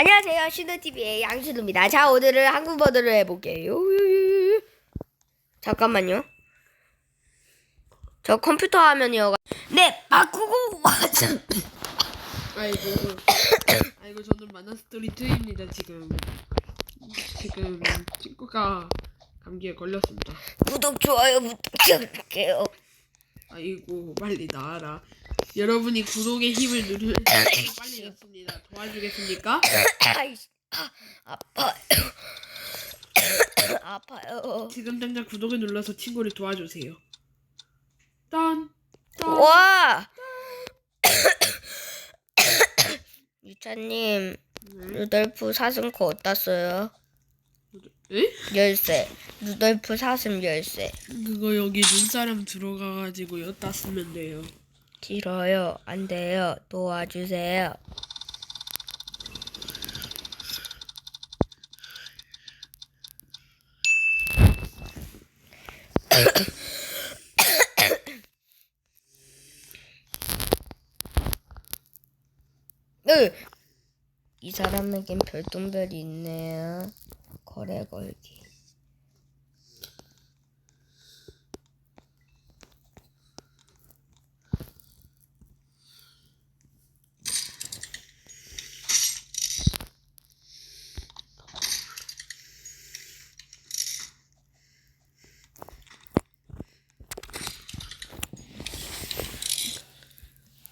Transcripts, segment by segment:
안녕하세요. 신우TV의 양신우입니다. 자, 오늘은 한국 버전을 해볼게요. 잠깐만요. 저 컴퓨터 화면이어가. 네, 바꾸고 왔어. 아이고 아이고 저는 만화스토리 2입니다 지금 지금 친구가 감기에 걸렸습니다 구독, 좋아요 부탁드릴게요. 아이고 빨리 나와라 여러분이 구독의 힘을 누르면 빨리 낫습니다 도와주겠습니까? 아이씨, 아, 아파요. 아파요. 지금 당장 구독을 눌러서 친구를 도와주세요 딴 딴. 와! 유차님, 네? 루돌프 사슴코 어디다 써요? 에? 열쇠. 루돌프 사슴 열쇠. 그거 여기 눈사람 들어가가지고 여기다 쓰면 돼요 길어요. 안 돼요. 도와주세요. 으! 이 사람에겐 별똥별이 있네요. 거래 걸기.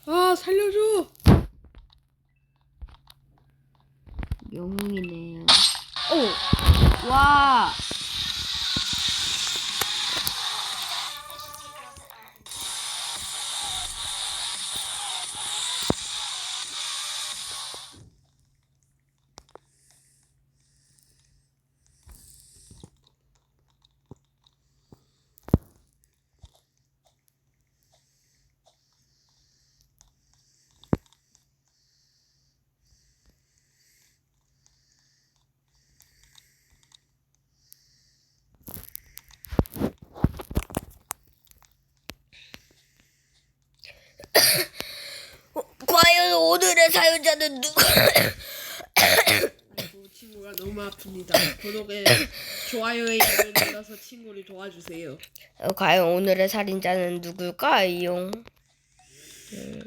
아 살려줘 영웅이네요. 오! 와! 어, 과연 오늘의 사연자는 누구? 아이고 친구가 너무 아픕니다. 구독에 좋아요에 눌러서 친구를 도와주세요. 어, 과연 오늘의 살인자는 누굴까요? 음?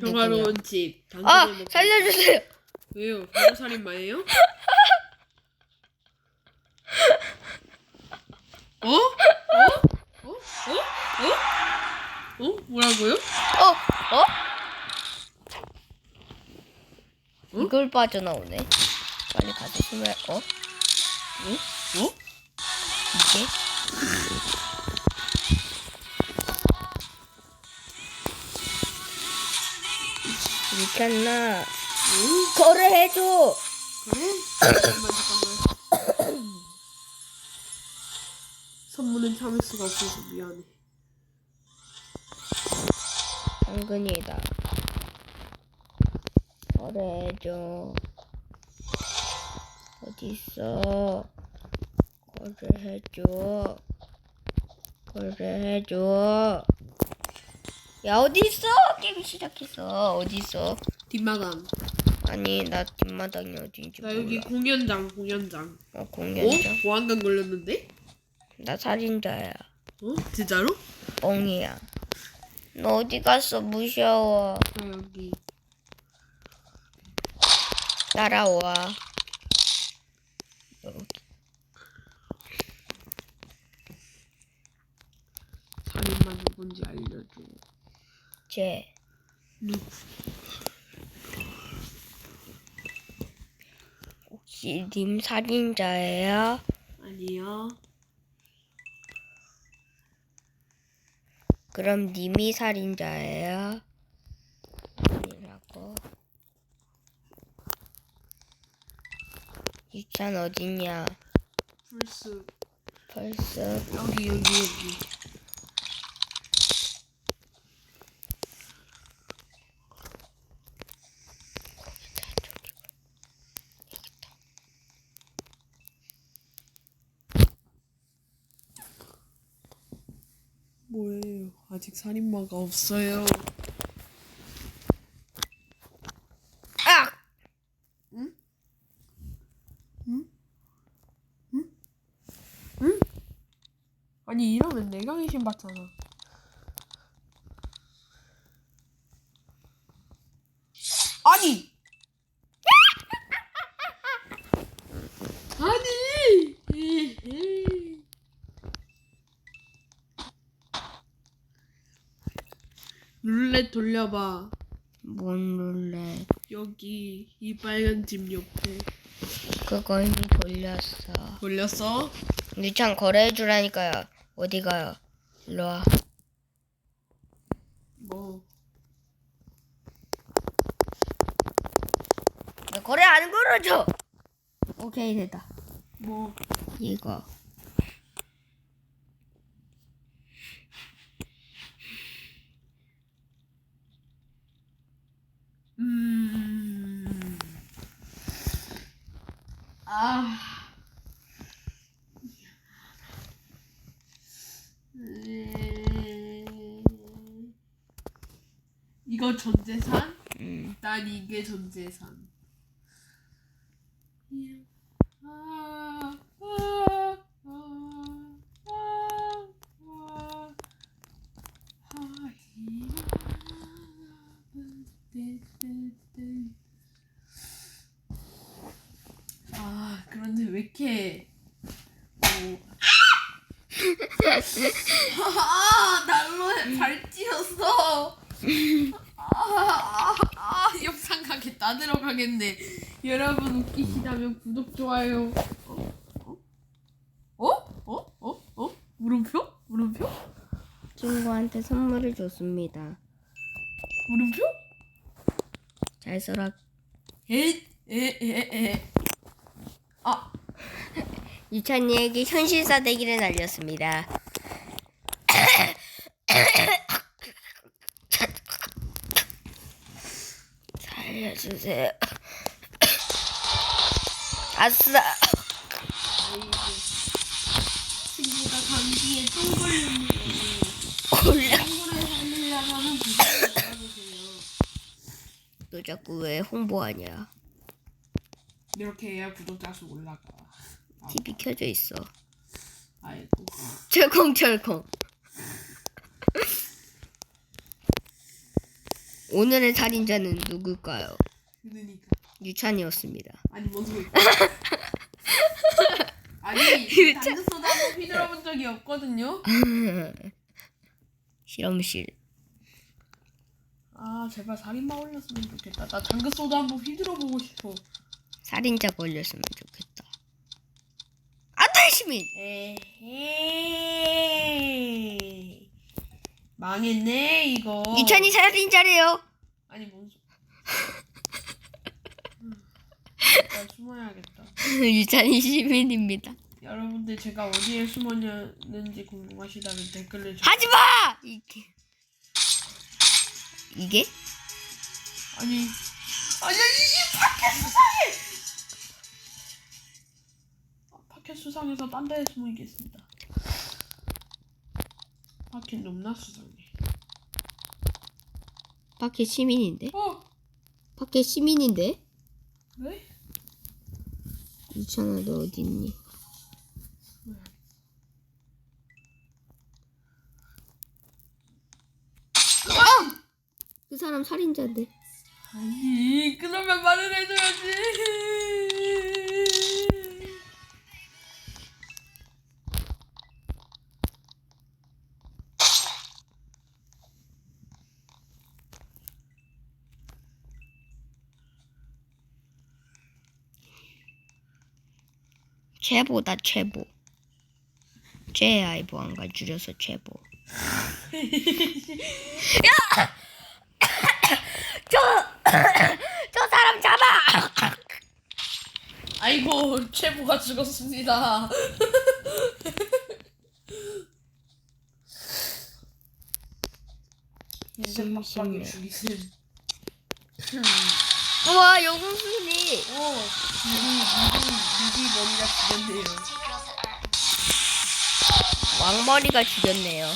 평화로운 집. 아! 당근을 먹고 살려주세요! 왜요? 바로 살인마예요? 어? 어? 어? 어? 어? 어? 뭐라고요? 어? 어? 응? 이걸 빠져나오네. 빨리 숨을, 어? 어? 어? 이게? 미쳤나? 응? 그래? 잠깐만 잠깐만. 선물은 참을 수가 없어서 미안해. 당근이다. 거래해줘. 어딨어? 거래해줘. 거래해줘. 야, 어딨어? 게임 시작했어. 어딨어? 뒷마당. 아니, 나 뒷마당이 어딘지 나 몰라. 여기 공연장 공연장. 어, 어? 공연장? 보안관 걸렸는데? 나 살인자야. 어? 진짜로? 뻥이야. 너 어디 갔어? 무서워. 나 여기. 따라와. 살인마 누군지 알려줘. 쟤. 누구? 혹시 님 살인자예요? 아니요. 그럼 님이 살인자예요? 아니라고. 이찬 어딨냐? 풀스. 벌써 여기 여기 여기. 뭐예요? 아직 살인마가 없어요. 아! 응? 아니 의심 받잖아. 아니. 아니. 룰렛 돌려봐. 뭔 룰렛? 여기 이 빨간 집 옆에 그거 이미 돌렸어. 돌렸어? 유찬 거래해주라니까요. 어디 가요? 일로 와. 뭐 나 거래 안 걸어줘. 오케이 됐다. 뭐. 이거. 음. 아. 이거 전재산? 음. 난 이게 전재산. 아, 아, 아, 아, 아, 아 그런데 왜 이렇게 뭐... 아 난로에 발 찧었어 아, 아, 아 영상 가게 다 들어가겠네 여러분 웃기시다면 구독 좋아요 어? 어? 어? 어? 어? 물음표? 물음표? 친구한테 선물을 줬습니다. 물음표? 잘 써라. 에에에에 아 유찬이에게 현실사 대기를 날렸습니다. 살려 주세요. 아싸. 친구가 감기에 똥 걸렸네요 올라. 친구를 살리려면 구독 눌러주세요 너 자꾸 왜 홍보하냐? 이렇게 해야 구독자 수 올라가 TV 켜져 있어. 아이고 철컹철컹. 오늘의 살인자는 누굴까요? 그러니까 유찬이었습니다. 아니 뭔 소리 아니 당근소다 한번 휘둘러본 적이 없거든요 실험실. 아 제발 살인마 올렸으면 좋겠다 나 당근 소다 한번 휘둘러 보고 싶어 살인자 걸렸으면 좋겠다. 안돼 시민. 에헤이 망했네 이거 유찬이 살인자래요. 아니 뭔 소... 나 숨어야겠다 유찬이 시민입니다. 여러분들 제가 어디에 숨었는지 궁금하시다면 댓글을 좀... 하지 마. 이게 이게 아니 아니 이게 파켓 수상해 아, 파켓 수상해서 딴 데에 숨어 있겠습니다 파켓 너무나 수상해 밖에 시민인데? 어? 밖에 시민인데? 왜? 유찬아 너 어디 있니? 그 사람 살인자인데. 아니 그러면 말을 해줘야지 최보다 최보. 최아이 보안과 줄여서 최보. 야! 저, 저 사람 잡아! 아이고 최부가 죽었습니다 빡빡이 죽이신 우 와, 영웅순이. 어 미리 미리 미리 머리가 죽였네요 왕머리가 죽였네요.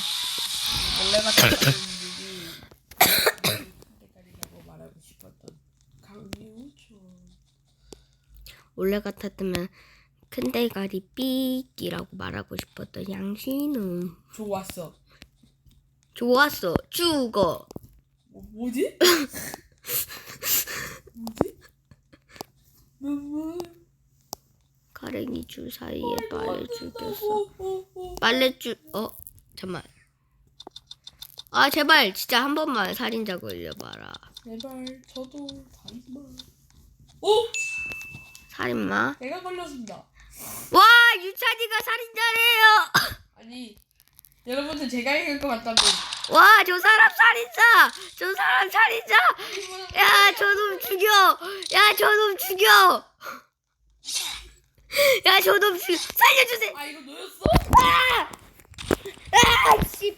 원래 같았던 미리 대가리라고 말하고 싶었던 강유촌 원래 같았으면 큰 대가리 삑이라고 말하고 싶었던 양신음. 좋았어. 좋았어. 죽어. 뭐, 뭐지? 뭐지? 뭐, 가랭이 줄 사이에 빨래 죽였어. 어, 어, 어. 빨래줄 어 잠만. 아 제발 진짜 한 번만 살인자 걸려봐라. 제발 저도 살인마. 오! 살인마. 내가 걸렸습니다. 와 유찬이가 살인자래요. 아니 여러분들 제가 이길 것 같다면 와 저 사람 살인자. 저 사람 살인자. 야 저 놈 죽여. 야 저 놈 죽여. 야 저 놈 죽여. 살려주세요. 아 이거 너였어? 아! 아 씨.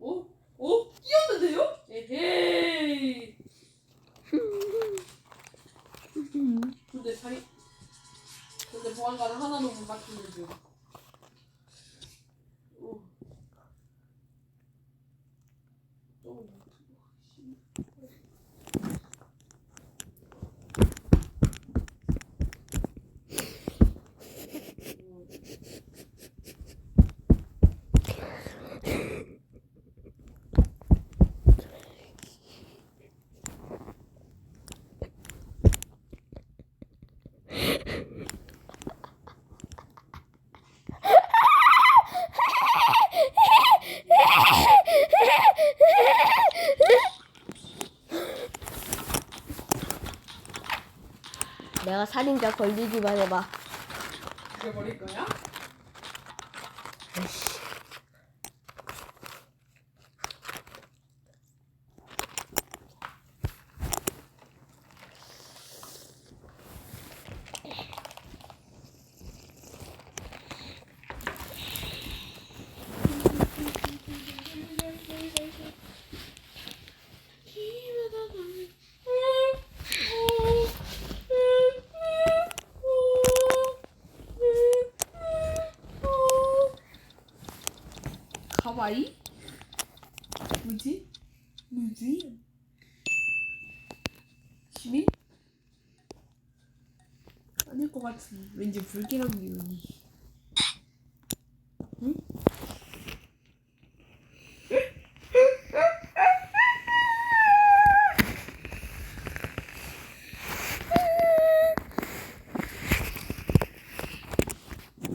오? 오? 뛰었는데요? 에헤이 근데 살이 근데 보안관은 하나도 못 맞추는 중 오. 또. 내가 살인자 걸리기만 해봐. 죽여버릴 거야? 가와이? 뭐지? 뭐지? 시민? 아닐 것 같은 왠지 불길한 기운이 응?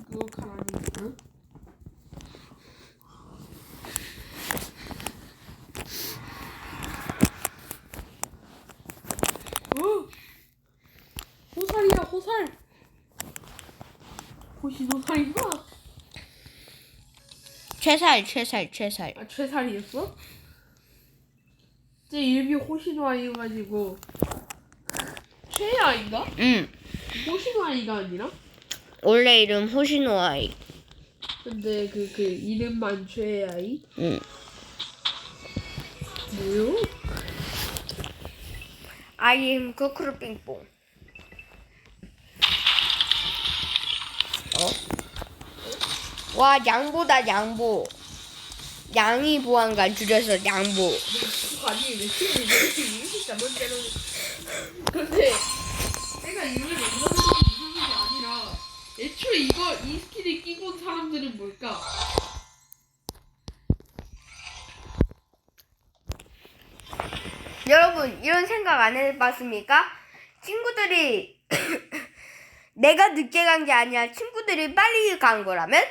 그거 가라니 응? 어? 호살이야 호살 최살 최살 최살. 아 최살이었어? 제 이름이 호시노아이가지고 최 아인가? 응. 호시노 아이가 아니라? 원래 이름 호시노 아이. 근데 그 그 이름만 최 아이? 응. 뭐요? 아임 거크로 빙뽕. 어? 와 양보다 양보. 양이 보안관 줄여서 양보. 아니 왜 이렇게 이렇게 이렇게 잘못대로 근데 내가 이름을 이상한 게 아니라 애초에 이거 이 스킬을 끼고 온 사람들은 뭘까? 여러분 이런 생각 안 해봤습니까? 친구들이 내가 늦게 간 게 아니라 친구들이 빨리 간 거라면?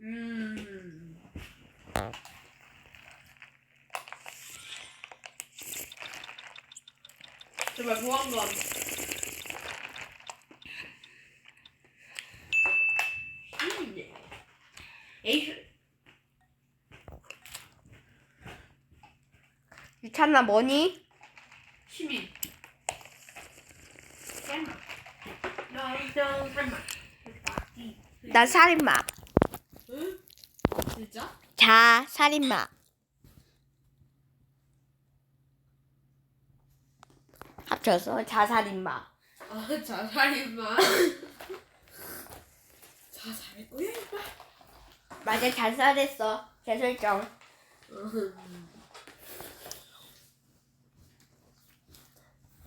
음. 제발 보안관. 음. 에이. 유찬아 뭐니? 시민. 설 나 살인마. 응? 진짜? 자 살인마. 합쳐서 자살인마. 아 자살인마. 임마. 맞아 자살했어. 재설정. 음.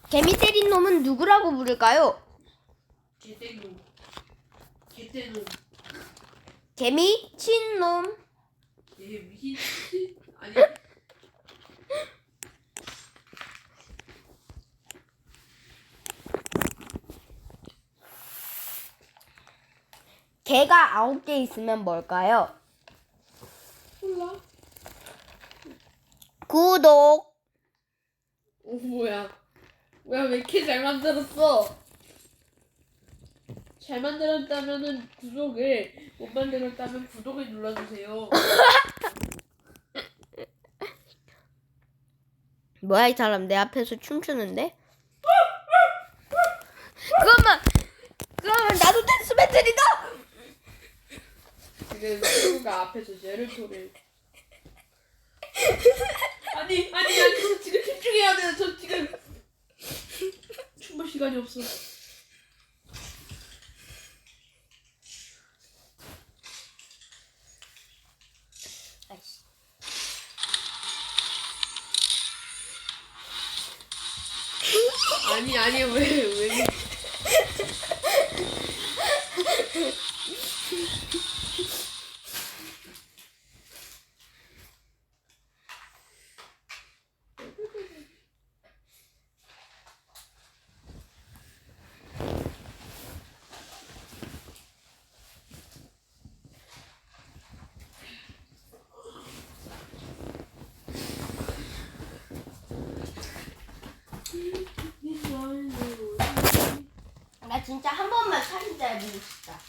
개미 때린 놈은 누구라고 부를까요? 개땡놈. 개땡놈. 개미 친 놈. 얘 미친 아니 개가 아홉 개 있으면 뭘까요? 몰라. 구독. 오 뭐야? 뭐야 왜 이렇게 잘 만들었어? 잘 만들었다면은 구독을 못 만들었다면 구독을 눌러주세요. 뭐야 이 사람 내 앞에서 춤추는데? 그러면 그러면 나도 댄스 배틀이다. 지금 친구가 앞에서 제르토를 아니 아니 아니 저 지금 집중해야 돼요. 저 지금 춤볼 시간이 없어. 아이씨. 아니 아니 왜 왜? 나 진짜 한 번만 살인자 해보고 싶다.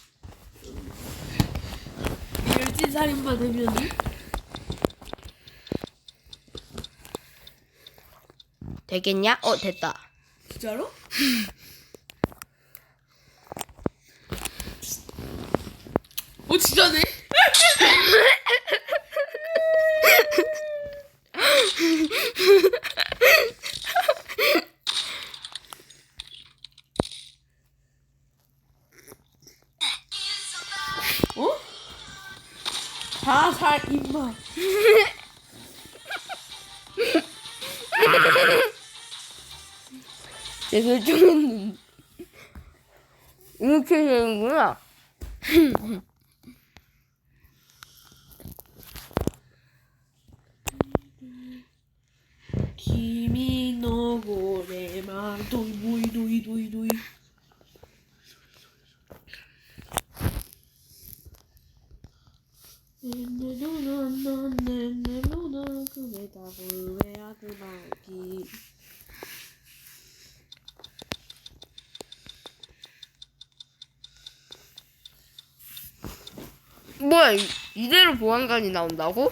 열진 살인마 되면은 되겠냐? 어 됐다. 진짜로? 어 진짜네? 내 결정은 이렇게 되는구나.君のゴレマドイドイドイドイドイ 보안관이 나온다고?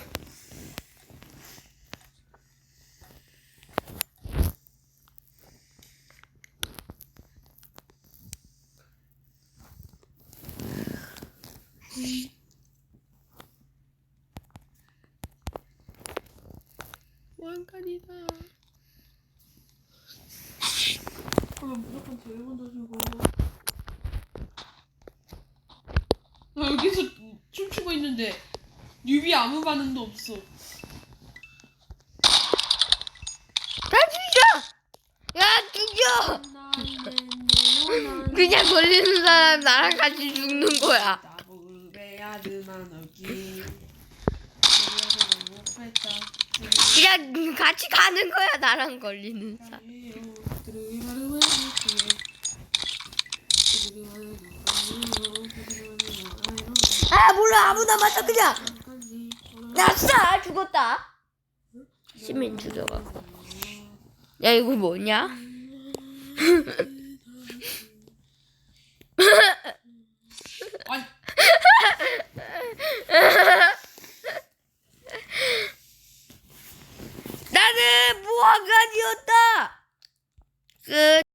왕관이다 그럼 무조건 제일 먼저 주고 나 여기서 춤추고 있는데 뉴비 아무 반응도 없어 다 죽여! 야 죽여! 그냥 걸리는 사람 나랑 같이 죽는 거야. 그냥 같이 가는 거야 나랑 걸리는 사람. 아 몰라 아무나 맞다 그냥. 나싸 아, 죽었다. 시민 죽여갖고. 야 이거 뭐냐? 나는 무화과이었다. 끝.